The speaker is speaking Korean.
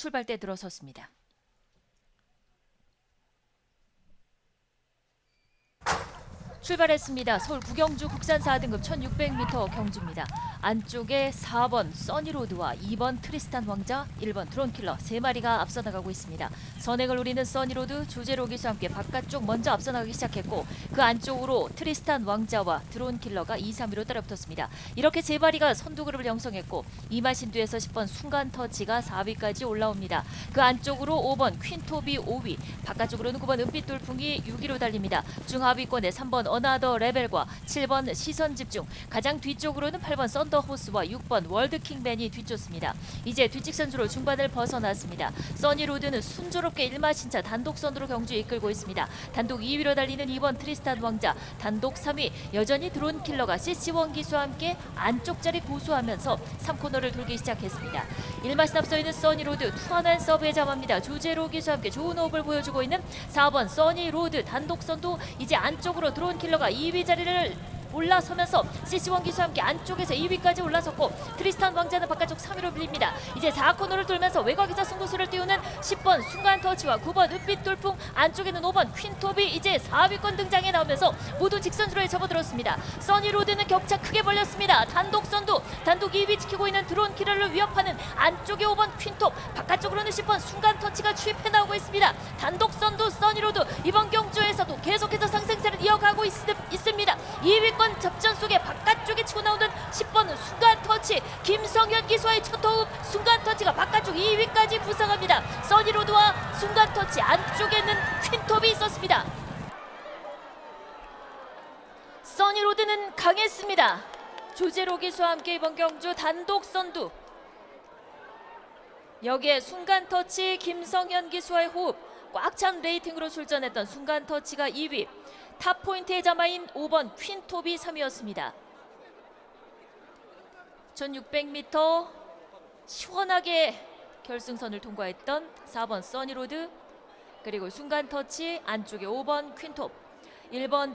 출발대 들어섰습니다. 출발했습니다. 서울 구경주 국산 4등급 1600m 경주입니다. 안쪽에 4번 써니로드와 2번 트리스탄 왕자, 1번 드론킬러 세 마리가 앞서 나가고 있습니다. 선행을 노리는 써니로드 조제로 기수와 함께 바깥쪽 먼저 앞서 나가기 시작했고 그 안쪽으로 트리스탄 왕자와 드론킬러가 2, 3위로 따라붙었습니다. 이렇게 세 마리가 선두 그룹을 형성했고 이마신두에서 10번 순간 터치가 4위까지 올라옵니다. 그 안쪽으로 5번 퀸토비 5위, 바깥쪽으로는 9번 은빛 돌풍이 6위로 달립니다. 중하위권에 3번 어나더 레벨과 7번 시선 집중, 가장 뒤쪽으로는 8번 썬더호스와 6번 월드킹맨이 뒤쫓습니다. 이제 뒤직선주로 중반을 벗어났습니다. 써니로드는 순조롭게 일마신차 단독 선두로 경주 이끌고 있습니다. 단독 2위로 달리는 2번 트리스탄 왕자, 단독 3위 여전히 드론 킬러가 CC1 기수와 함께 안쪽 자리 고수하면서 3코너를 돌기 시작했습니다. 일마신 앞서 있는 써니로드 투안한 서브에 잠합니다. 조제로 기수와 함께 좋은 호흡을 보여주고 있는 4번 써니로드 단독 선두 이제 안쪽으로 드론 킬러가 2위 자리를 올라서면서 CC1 기수와 함께 안쪽에서 2위까지 올라섰고 트리스탄 왕자는 바깥쪽 3위로 밀립니다. 이제 4코너를 돌면서 외곽에서 승부수를 띄우는 10번 순간 터치와 9번 읍빛 돌풍 안쪽에는 5번 퀸톱이 이제 4위권 등장해 나오면서 모두 직선주로에 접어들었습니다. 써니로드는 격차 크게 벌렸습니다. 단독 선두 단독 2위 지키고 있는 드론 키러를 위협하는 안쪽에 5번 퀸톱 바깥쪽으로는 10번 순간 터치가 추입해 나오고 있습니다. 단독 선두 써니로드 이번 경주에서도 계속해서 상승세를 이어가고 있, 있습니다. 2위권 접전 속에 바깥쪽에 치고 나오는 10번 순간 터치 김성현 기수와의 첫 호흡 순간 터치가 바깥쪽 2위까지 부상합니다. 써니로드와 순간 터치 안쪽에는 퀸톱이 있었습니다. 써니로드는 강했습니다. 조제로 기수와 함께 이번 경주 단독 선두 여기에 순간 터치 김성현 기수와의 호흡 꽉 찬 레이팅으로 출전했던 순간 터치가 2위. 탑 포인트의 자마인 5번 퀸톱이 3위였습니다. 1600m 시원하게 결승선을 통과했던 4번 써니로드 그리고 순간 터치 안쪽에 5번 퀸톱. 1번